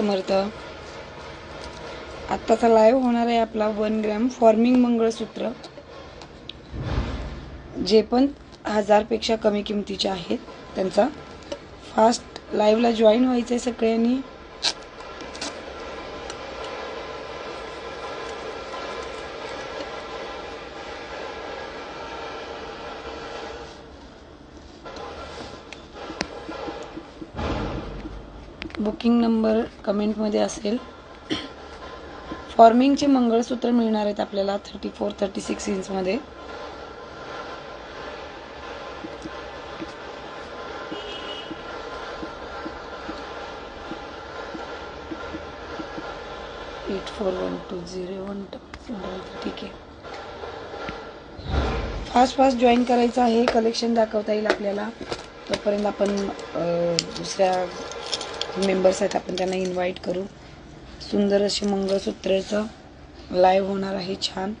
समर्थ. आत्ताचा लाईव्ह होणार आहे आपला वन ग्रॅम फॉर्मिंग मंगळसूत्र जे पण हजारपेक्षा कमी किमतीचे आहेत. त्यांचा फास्ट लाईव्हला जॉईन व्हायचं आहे सगळ्यांनी. बुकिंग नंबर कमेंटमध्ये असेल. फॉर्मिंगचे मंगळसूत्र मिळणार आहेत आपल्याला thirty four thirty six इंचमध्ये eight four one two zero one ठीक आहे. फास्ट फास्ट जॉईन करायचं आहे कलेक्शन दाखवता येईल आपल्याला. तोपर्यंत आपण दुसऱ्या मेंबर्स आहेत आपण त्यांना इन्व्हाइट करू. सुंदर असे मंगळसूत्राचं लाईव्ह होणार आहे छान.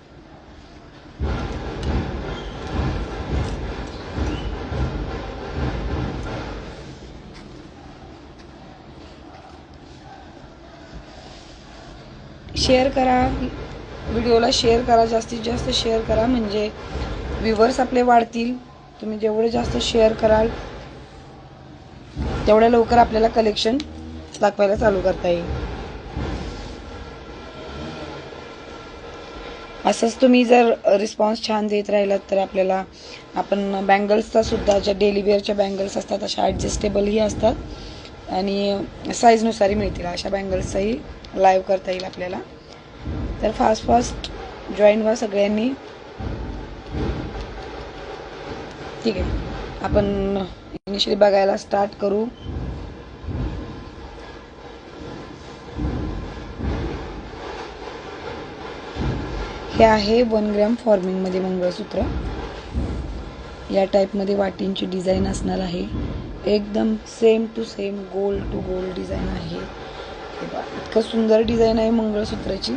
शेअर करा व्हिडिओला शेअर करा जास्तीत जास्त शेअर करा म्हणजे व्ह्युवर्स आपले वाढतील. तुम्ही जेवढे जास्त शेअर कराल तेवढ्या लवकर आपल्याला कलेक्शन दाखवायला चालू करता येईल. असंच तुम्ही जर रिस्पॉन्स छान देत राहिलात तर आपल्याला आपण बँगल्सचा सुद्धा ज्या डेली वेअरच्या बँगल्स असतात अशा ॲडजस्टेबलही असतात. आणि साईजनुसारही मिळतील. अशा बँगल्सचाही लाईव्ह करता येईल आपल्याला. तर फास्ट फास्ट जॉईन व्हा सगळ्यांनी. ठीक आहे. आपण इनिशियली बघायला स्टार्ट करू. हे आहे वन ग्रॅम फॉर्मिंगमध्ये मंगळसूत्र. या टाईपमध्ये वाटींची डिझाईन असणार आहे. एकदम सेम टू सेम गोल टू गोल डिझाईन आहे. इतकं सुंदर डिझाईन आहे मंगळसूत्राची.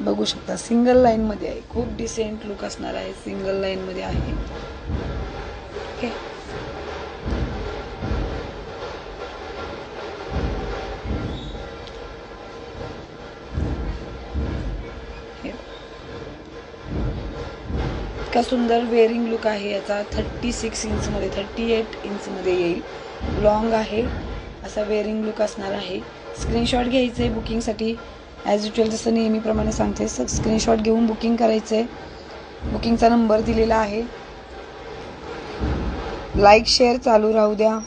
बघू शकता सिंगल लाईनमध्ये आहे. खूप डिसेंट लुक असणार आहे सिंगल लाईनमध्ये आहे. इतका सुंदर वेअरिंग लुक आहे याचा. थर्टी सिक्स इंचमध्ये थर्टी एट इंचमध्ये येईल. लॉंग आहे. असा वेअरिंग लुक असणार आहे. स्क्रीनशॉट घ्यायचं आहे बुकिंगसाठी ॲज युजल जसं नेहमीप्रमाणे सांगते स्क्रीनशॉट घेऊन बुकिंग करायचं. आहे बुकिंगचा नंबर दिलेला आहे. लाईक शेअर चालू राहू द्या.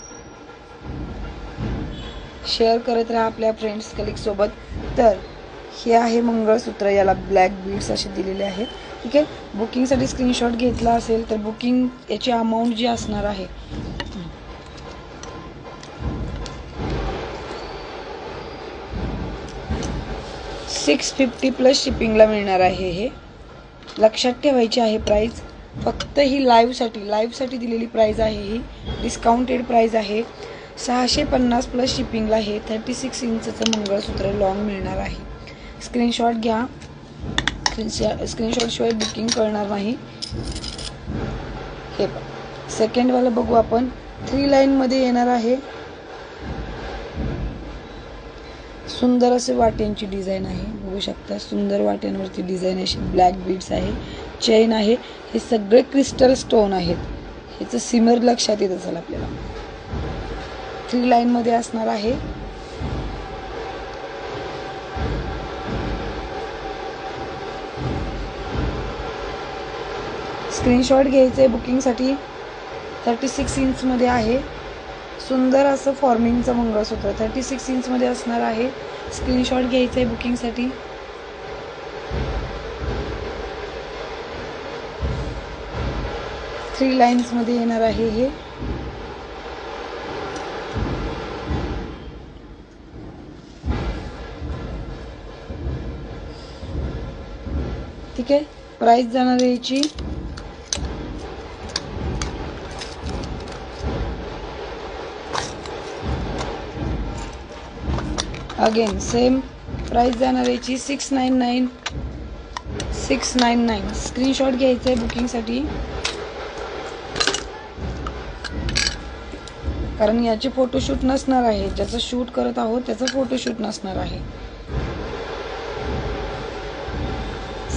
शेअर करत राहा आपल्या फ्रेंड्स कलिकसोबत तर हे आहे मंगळसूत्र याला ब्लॅक बीड्स असे दिलेले आहेत. ठीक आहे? बुकिंगसाठी स्क्रीनशॉट घेतला असेल तर बुकिंग याची अमाऊंट जी असणार आहे सिक्स फिफ्टी प्लस शिपिंगला मिळणार आहे हे. लक्षात ठेवायची आहे प्राईज फक्त ही लाईव्हसाठी लाईव्हसाठी दिलेली प्राईज आहे ही. डिस्काउंटेड प्राईज आहे. सहाशे पन्नास प्लस शिपिंगला हे थर्टी सिक्स इंचचं मंगळसूत्र लॉंग मिळणार आहे. स्क्रीनशॉट घ्या. स्क्रीनशॉटशिवाय बुकिंग करणार नाही. हे सेकंडवालं बघू आपण. थ्री लाईनमध्ये येणार आहे. सुंदर असे वाट्यांची डिझाईन आहे. बघू शकता सुंदर वाट्यांवरती डिझाईन अशी ब्लॅक बीड्स आहे. चेन आहे. हे सगळे क्रिस्टल स्टोन आहेत. ह्याचं सिमर लक्षात येत असेल आपल्याला. थ्री लाईनमध्ये असणार आहे. स्क्रीनशॉट घ्यायचं आहे बुकिंगसाठी. थर्टी सिक्स इंचमध्ये आहे. सुंदर असं फॉर्मिंगचं मंगळसूत्र थर्टी सिक्स इंचमध्ये असणार आहे. स्क्रीनशॉट घ्यायचं आहे बुकिंगसाठी. थ्री लाईन्समध्ये येणार आहे हे. ठीक आहे? प्राईस जाणार आहे याची. अगेन सेम प्राईस जाणार याची six nine nine six nine nine screenshot घ्यायचं आहे बुकिंगसाठी कारण याचे फोटोशूट नसणार आहे. ज्याचं शूट करत आहोत त्याचं फोटोशूट नसणार आहे.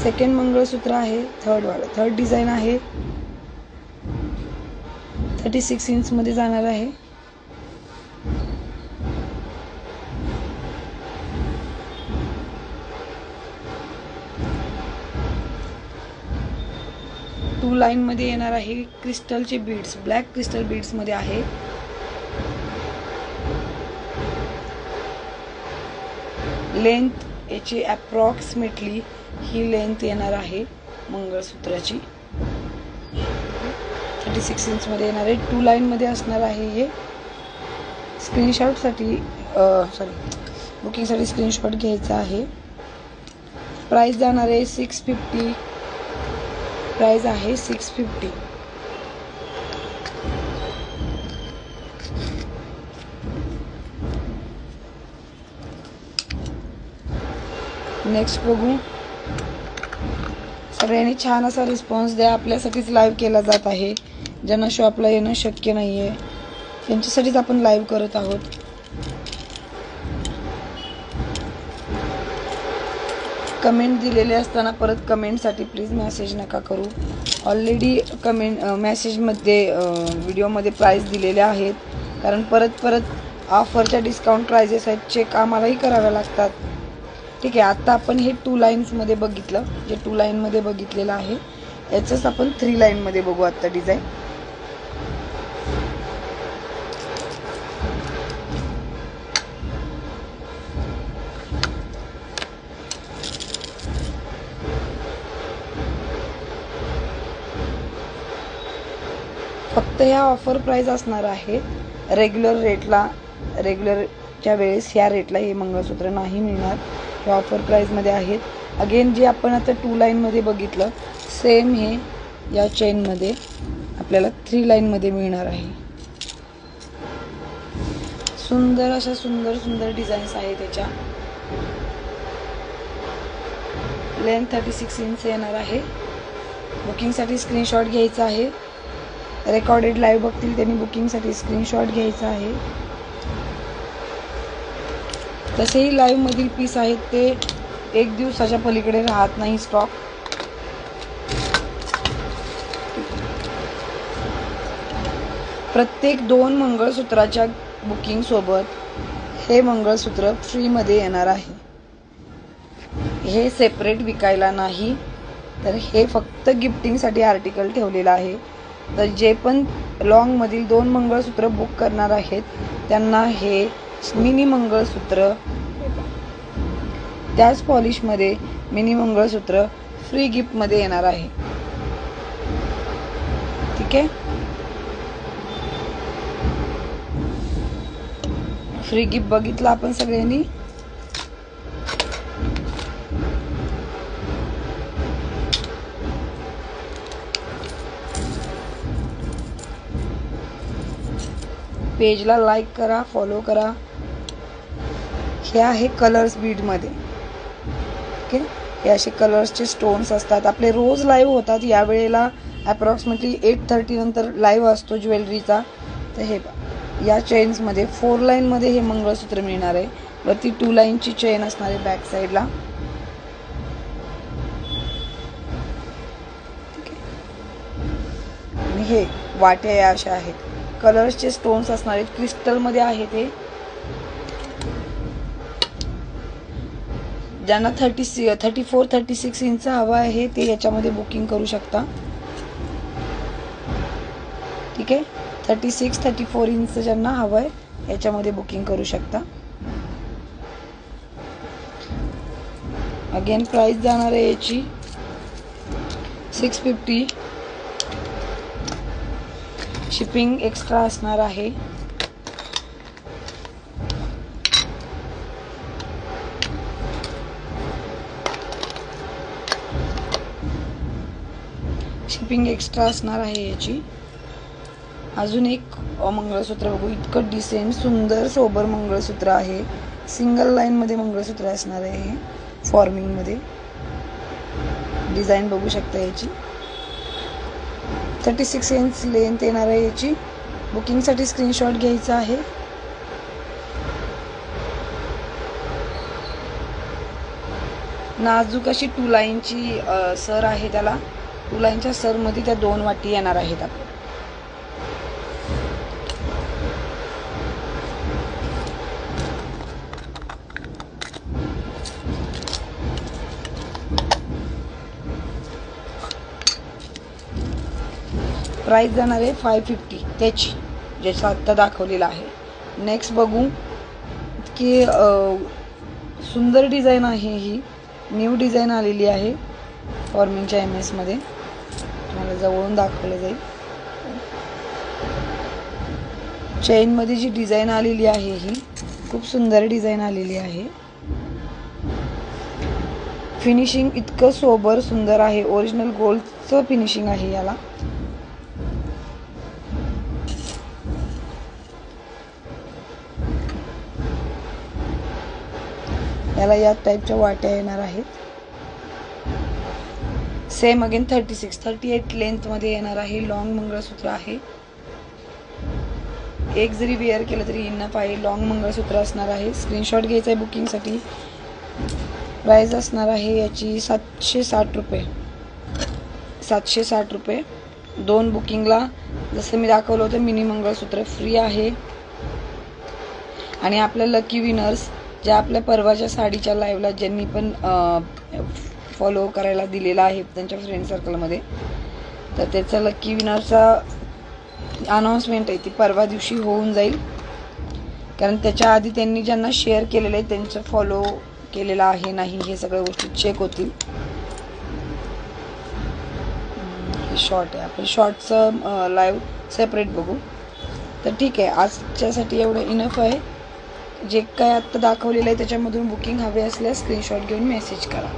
सेकंड मंगळसूत्र आहे थर्डवाला थर्ड डिझाईन आहे. थर्टी सिक्स इंचमध्ये जाणार आहे. टू लाईनमध्ये येणार आहे क्रिस्टलचे बीड्स ब्लॅक क्रिस्टल बीड्समध्ये आहे. लेंथ याची अप्रॉक्सिमेटली ही लेंथ येणार आहे मंगळसूत्राची. थर्टी सिक्स इंचमध्ये येणार आहे. टू लाईनमध्ये असणार आहे हे. स्क्रीनशॉटसाठी सॉरी बुकिंगसाठी स्क्रीनशॉट घ्यायचा आहे. प्राईस जाणार आहे सिक्स फिफ्टी प्राइस आहे सिक्स फिफ्टी. नेक्स्ट बघू. सगळ्यांनी छान असा रिस्पॉन्स द्या. आपल्यासाठीच लाईव्ह केला जात आहे. ज्यांना शॉपला येणं शक्य नाही आहे त्यांच्यासाठीच आपण लाईव्ह करत आहोत. कमेंट दिलेले असताना परत कमेंटसाठी प्लीज मेसेज नका करू. ऑलरेडी कमेंट मेसेजमध्ये व्हिडिओमध्ये प्राईस दिलेले आहेत. कारण परत परत ऑफरच्या डिस्काउंट प्रायझेस आहेत चेक आम्हालाही कराव्या लागतात. ठीक आहे आत्ता आपण हे टू लाईन्समध्ये बघितलं जे टू लाईनमध्ये बघितलेलं आहे. याचंच आपण थ्री लाईनमध्ये बघू आत्ता डिझाईन फक्त ह्या ऑफर प्राईज असणार आहेत रेग्युलर रेटला रेग्युलरच्या वेळेस ह्या रेटला हे मंगळसूत्र नाही मिळणार. हे ऑफर प्राईजमध्ये आहेत. अगेन जे आपण आता टू लाईनमध्ये बघितलं सेम हे या चेनमध्ये आपल्याला थ्री लाईनमध्ये मिळणार आहे. सुंदर अशा सुंदर सुंदर डिझाईन्स आहे त्याच्या लेंथ थर्टी सिक्स इंच येणार आहे. बुकिंगसाठी स्क्रीनशॉट घ्यायचा आहे. रेकॉर्डेड लाईव्ह बघतील त्यांनी बुकिंगसाठी स्क्रीनशॉट घ्यायचा आहे. तसेही लाईव्हमधील पीस आहेत ते एक दिवसाच्या पलीकडे राहत नाही स्टॉक प्रत्येक दोन मंगळसूत्राच्या बुकिंगसोबत हे मंगळसूत्र फ्रीमध्ये येणार आहे. हे सेपरेट विकायला नाही तर हे फक्त गिफ्टिंगसाठी आर्टिकल ठेवलेलं आहे. तर जे पण लॉंगमधील दोन मंगळसूत्र बुक करणार आहेत त्यांना हे मिनी मंगळसूत्र त्याच पॉलिशमध्ये मिनी मंगळसूत्र फ्री गिफ्टमध्ये येणार आहे. ठीक आहे? फ्री गिफ्ट बघितलं आपण सगळ्यांनी? पेजला लाईक करा फॉलो करा. हे आहे कलर्स बीडमध्ये ओके हे असे कलर्सचे स्टोन्स असतात. आपले रोज लाईव्ह होतात. यावेळेला अप्रॉक्सिमेटली एट थर्टी नंतर लाईव्ह असतो ज्वेलरीचा. तर हे या चेन्समध्ये फोर लाईनमध्ये हे मंगळसूत्र मिळणार आहे. वरती टू लाईनची चेन असणार आहे बॅक साईडला आणि हे वाट्या या अशा आहेत. कलर्सचे स्टोन्स असणार आहेत. क्रिस्टलमध्ये आहे ते. ज्यांना thirty C thirty four thirty six inch हवा आहे ते याच्यामध्ये बुकिंग करू शकता. ठीक आहे? Thirty six thirty four inch ज्यांना हवं आहे याच्यामध्ये बुकिंग करू शकता. अगेन प्राईस जाणार आहे याची. सिक्स फिफ्टी शिपिंग एक्स्ट्रा असणार आहे. शिपिंग एक्स्ट्रा असणार आहे याची. अजून एक मंगळसूत्र बघू. इतकं डिसेंट सुंदर सोबर मंगळसूत्र आहे. सिंगल लाईनमध्ये मंगळसूत्र असणार आहे हे फॉर्मिंगमध्ये डिझाईन बघू शकता याची. थर्टी सिक्स इंच लेंथ येणार आहे याची. बुकिंगसाठी स्क्रीनशॉट घ्यायचा आहे. नाजूक अशी टू लाईनची सर आहे त्याला. टू लाईनच्या सरमध्ये त्या दोन वाटी येणार आहेत. आपण प्राईस जाणार आहे फाय फिफ्टी त्याची ज्याचं आत्ता दाखवलेला आहे. नेक्स्ट बघू की सुंदर डिझाईन आहे ही. न्यू डिझाईन आलेली आहे फॉर्मिंगच्या एम एसमध्ये तुम्हाला जवळून दाखवलं जाईल. चेनमध्ये जी डिझाईन आलेली आहे ही खूप सुंदर डिझाईन आलेली आहे. फिनिशिंग इतकं सोबर सुंदर आहे. ओरिजिनल गोल्डचं फिनिशिंग आहे याला. याला या टाईपच्या वाट्या येणार आहेत. Same again thirty six thirty eight लेंथमध्ये येणार आहे. लॉंग मंगळसूत्र आहे. एक जरी वेअर केलं तरी इनफ आहे लॉंग मंगळसूत्र असणार आहे. स्क्रीनशॉट घ्यायचा आहे बुकिंगसाठी प्राईज असणार आहे याची सातशे साठ रुपये. सातशे साठ रुपये. दोन बुकिंगला जसं मी दाखवलं होतं मिनी मंगळसूत्र फ्री आहे. आणि आपल्या लकी विनर्स ज्या आपल्या परवाच्या साडीच्या लाईव्हला ज्यांनी पण फॉलो करायला दिलेला आहे त्यांच्या फ्रेंड सर्कलमध्ये तर त्याचा लकी विनरचा अनाऊन्समेंट आहे ती परवा दिवशी होऊन जाईल. कारण त्याच्या आधी त्यांनी ज्यांना शेअर केलेलं आहे त्यांचं फॉलो केलेलं आहे नाही हे सगळ्या गोष्टी चेक होतील. शॉर्ट आहे. आपण शॉर्टचं लाईव्ह सेपरेट बघू. तर ठीक आहे आजच्यासाठी एवढं इनफ आहे. जे काय आत्ता दाखवलेलं आहे त्याच्यामधून बुकिंग हवे असल्यास स्क्रीनशॉट घेऊन मेसेज करा.